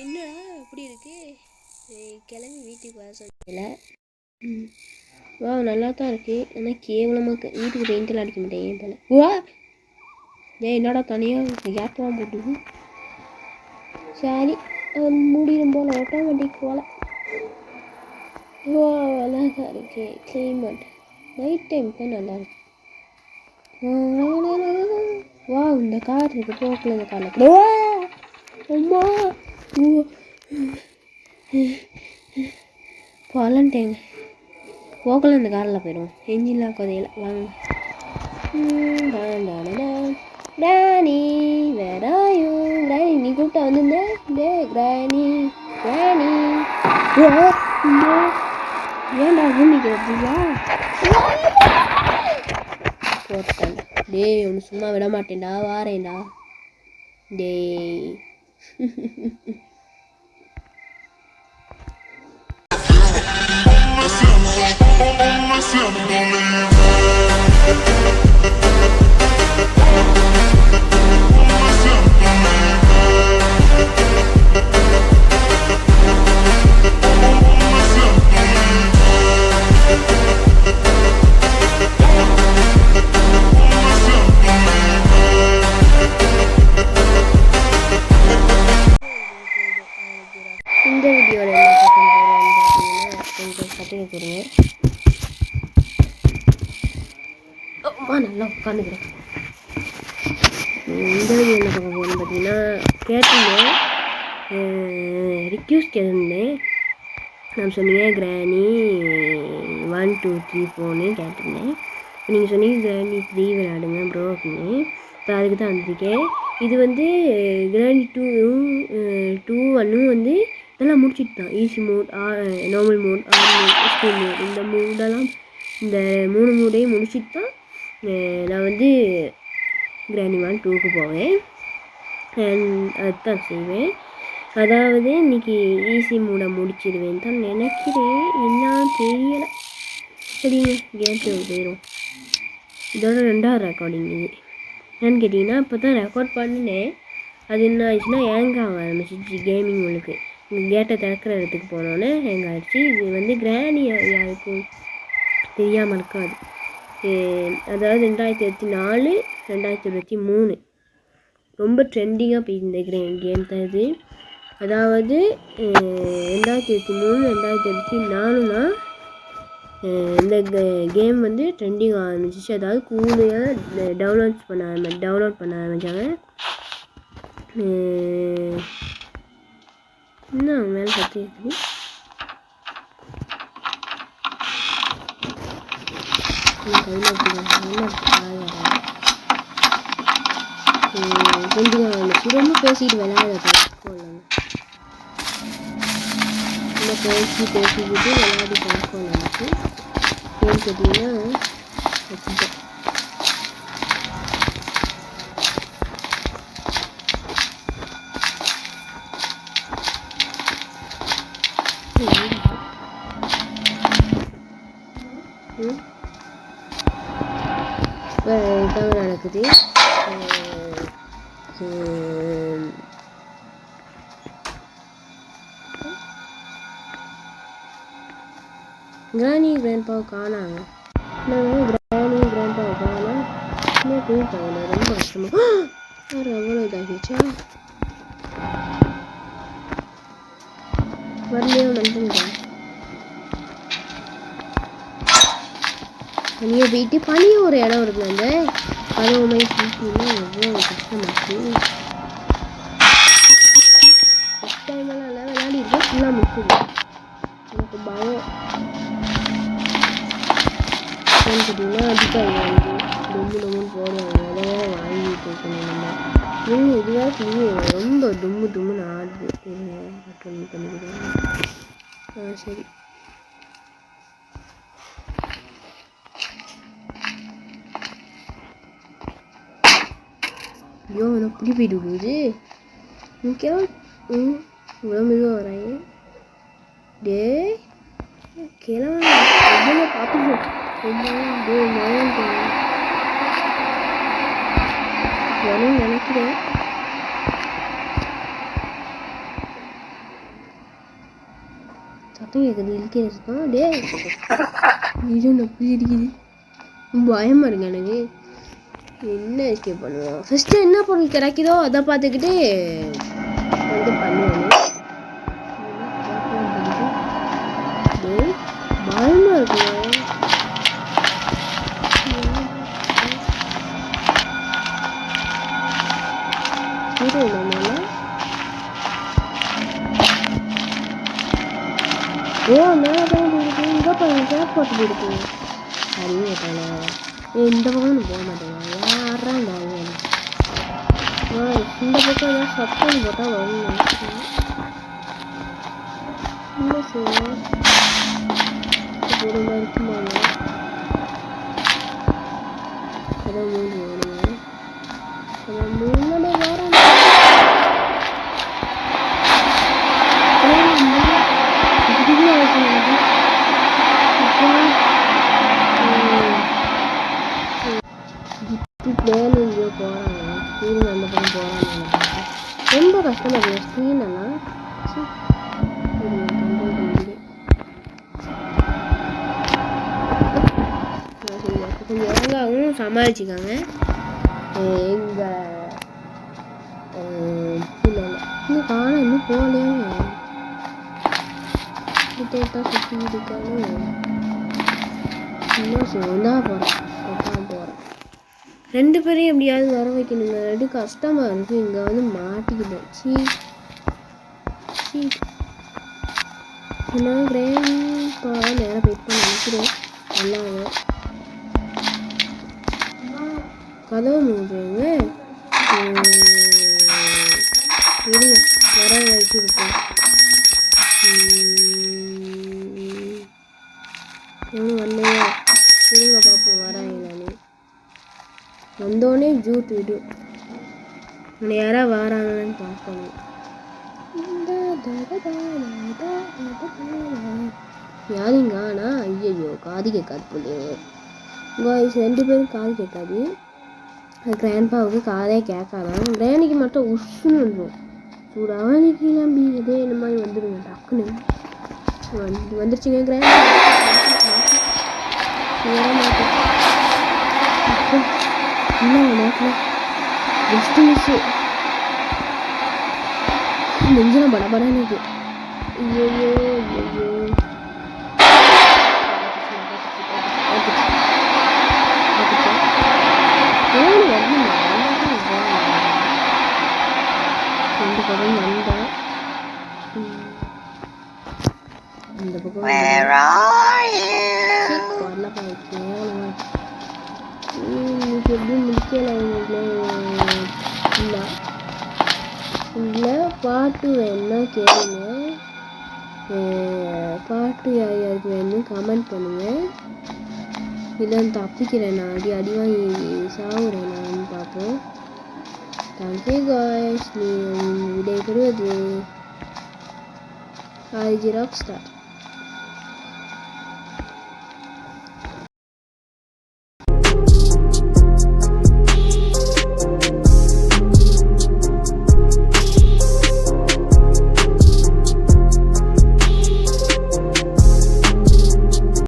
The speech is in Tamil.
என்னடா எப்படி இருக்கு? கிளம்பி வீட்டுக்கு வர சொல்லல. வா நல்லா தான் இருக்கு ஆனால் கேவலமாக வீட்டுக்கு பெயிண்டெல்லாம் அடிக்க மாட்டேன் ஏன் போல? வா! ஏன் என்னடா தனியாக கேப்லாம் போட்டுது சரி மூடிடும் முடியும் போல ஆட்டோமேட்டிக் போல. வா அழகா இருக்கு. கிளைமேட் நைட் டைம் தான் நல்லாயிருக்கு வா இந்த கார் இருக்குது போக்கில் இந்த காரில். அம்மா! அம்மா போகலன்ட்டேங்க போகல இந்த காரில் போயிடும் என்ஜின்லாம் கொதையில வாங்க கிராணி வேறாயோ கிராணி நீ கூப்பிட்டா வந்திருந்தேன் டே கிராணி கிராணி ஏன்டா பூமிக்கிறதுயா போட்டேன். டேய் ஒன்று சும்மா விட மாட்டேன்டா வாரேன்டா. டேய். இந்த உட்காந்துக்கிறேன். இந்த வீடியோ என்ன பார்க்க போகணும் பார்த்தீங்கன்னா கேட்டிருந்தேன். ரிக்யூஸ் கேட்டிருந்தேன். நான் சொன்னீங்க கிராணி ஒன் டூ த்ரீ ஃபோர்னு கேட்டிருந்தேன். நீங்கள் சொன்னீங்க கிராணி த்ரீ விளையாடுங்க ப்ரோ அப்படின்னு. இப்போ அதுக்கு தான் வந்திருக்கேன். இது வந்து கிராணி டூ டூ ஒன்னும் வந்து இதெல்லாம் முடிச்சிட்டு தான். Easy mode normal mode hard mode school mode இந்த மூடெல்லாம் இந்த மூணு மூடையும் முடிச்சிட்டு தான் நான் வந்து கிராண்டிமான் டூக்கு போவேன். அண்ட் அதுதான் செய்வேன். அதாவது இன்னைக்கு ஈஸி மூடை முடிச்சிடுவேன் தான் நினைக்கிறேன். என்ன தெரியலை. சரிங்க கேம் போயிடும் இதோட ரெண்டாவது ரெக்கார்டிங் இது. என்னன்னு கேட்டிங்கன்னா இப்போ தான் ரெக்கார்ட் பண்ணினேன். அது என்ன ஆயிடுச்சுன்னா ஹேங் ஆக ஆரம்பிச்சிச்சு கேமிங் உங்களுக்கு கேட்டை திறக்கிற இடத்துக்கு போனோன்னே ஹேங் ஆகிடுச்சு இது வந்து கிராணி யாருக்கும் தெரியாமல் இருக்காது. அதாவது ரெண்டாயிரத்தி இருபத்தி நாலு ரெண்டாயிரத்தி இருபத்தி மூணு. ரொம்ப ட்ரெண்டிங்காக போயிருந்த கேம் தான் இது. அதாவது ரெண்டாயிரத்தி இருபத்தி மூணு ரெண்டாயிரத்தி இருபத்தி நாலுனா இந்த கேம் வந்து ட்ரெண்டிங் ஆரம்பிச்சிச்சு. அதாவது கூலியாக டவுன்லோட் பண்ண ஆரம்பி டவுன்லோட் பண்ண ஆரம்பித்தாங்க இன்னும் மேலே பற்றி கொஞ்சம் ஆரம்பிச்சு ரொம்ப பேசிட்டு விளையாட பழக்கம் இல்லைங்க ரொம்ப பேசி பேசிக்கிட்டு விளையாடி பழக்கம் எனக்கு ஏன்னு கேட்டிங்கன்னா வச்சுட்டேன் ம் இதாங்க நடக்குது அஹ் ஹம் கிராணி கிராண்ட்பாவை காணாங்க நாங்கள் கிராணி கிராண்ட்பாவை காணோம் இன்னும் போயிட்டாங்க ரொம்ப கஷ்டமா வேறு அவ்வளோ இதாகிடுச்சா வரலையோ வந்துங்க தனியாக போயிட்டு பனியும் ஒரு இடம் இருக்குல்ல அந்த. பருவமை போயிட்டீங்கன்னா எவ்வளோ கஷ்டமாச்சு. ஃபஸ்ட் டைமெல்லாம் இல்லை விளையாடி இருக்கேன் ஃபுல்லாக முடிச்சிது எனக்கு பயம். ஏன்னு கேட்டிங்கன்னா அடிக்காது வந்து டொம்மு டொம்முன்னு போடுவாங்க. அதெல்லாம் வாங்கிட்டு இருக்கணும் நம்ம. இன்னும் இதுவாக ரொம்ப தும்மு தும்முன்னு ஆடுது. சரி. அட்டன் பண்ணிக்கிறேன் ஆ சரி ஐயோ எனக்கு புடி போயிட்டு விடுது முக்கியம் ம் இவ்வளோ மெதுவாக வரேன் டே கிளம்ப எவ்வளோ பார்த்துக்கோ ரொம்ப டே மயம் வரும்னு நினைக்கிறேன் சத்தம் கேட்குது இழுக்கிற சத்தம் டே இது நப்பி இருக்குது பயமாக இருக்கு எனக்கு என்ன எஸ்கேப் பண்ணுவோம் ஃபஸ்ட்டு என்ன பொருள் கிடைக்குதோ அதை பார்த்துக்கிட்டு வந்து பண்ணுவோம். டேய், இருக்குங்க ஓ மேலே தான் இருக்கு. இங்கே பாருங்க கேப் போட்டு இருக்கு. அறிவு தானே ஏ இந்த பக்கம் நான் போக மாட்டேங்க யாரா இந்த அறிவு இந்த பக்கம் ஏதாவது சத்தம் போட்டால் வரும் நினைக்கிறேன். கொஞ்சம் ஒழுங்காகவும் சமாளிச்சுக்காங்க. எங்கள் இல்லை இன்னும் காண இன்னும் போகலையாங்க கிட்டே தான் சுற்றி இருக்காங்க இன்னும் சொந்தா போகிறேன் தான் போகிறேன் ரெண்டு பேரையும் எப்படியாவது வர வைக்கணுங்க. ரெண்டு கஷ்டமாக இருக்குது இங்கே வந்து மாட்டிக்கிட்டேன். சீ. சீ. நான் கிரேண்ட் நேரம் வெயிட் பண்ண நினைக்கிறேன். நல்லாவே கதவு மூடுறேங்க இருங்க வர வச்சுருக்கேன் இன்னும் வரலையா? இருங்க பார்ப்போம் வராங்களான்னு வந்தோடனே ஜூட் விடு. உன்னை யாராவது வராங்களான்னு பார்க்கணும். யாருங்க ஆனால் ஐயையோ காது கேட்காது போலே பாய்ஸ் ரெண்டு பேரும் காது கேட்காது கிராண்ட்பாவுக்கு காதே கேட்காதான் கிராண்டிக்கு மட்டும் உஷ்னு வந்துடும் சூடாக கிளம்பி இதே இந்த மாதிரி வந்துடுங்க டக்குன்னு. வந்து வந்துருச்சுங்க கிராண்ட் என்ன மாட்டல ஜஸ்ட் மிஸ்ஸு நெஞ்செல்லாம் படம் இருக்கு. ஐயோ ஐயோ ரெண்டு பக்கம் வந்தேன். இந்த பக்கம் இன்னைக்கு எப்படி முடிக்கல இல்லை. இல்லை பாட்டு வேணும்னா கேளுங்க. பாட்டு யார் யாருக்கு வேணும் கமெண்ட் பண்ணுங்க. இல்லை தப்பிக்கிறேன் நான் அடி அடி வாங்கி சாவுறேன் நான் பார்ப்போம் தேங்க்யூ காய்ஸ் நீ விடை பெறுவது ஆர்ஜி ராக் ஸ்டார்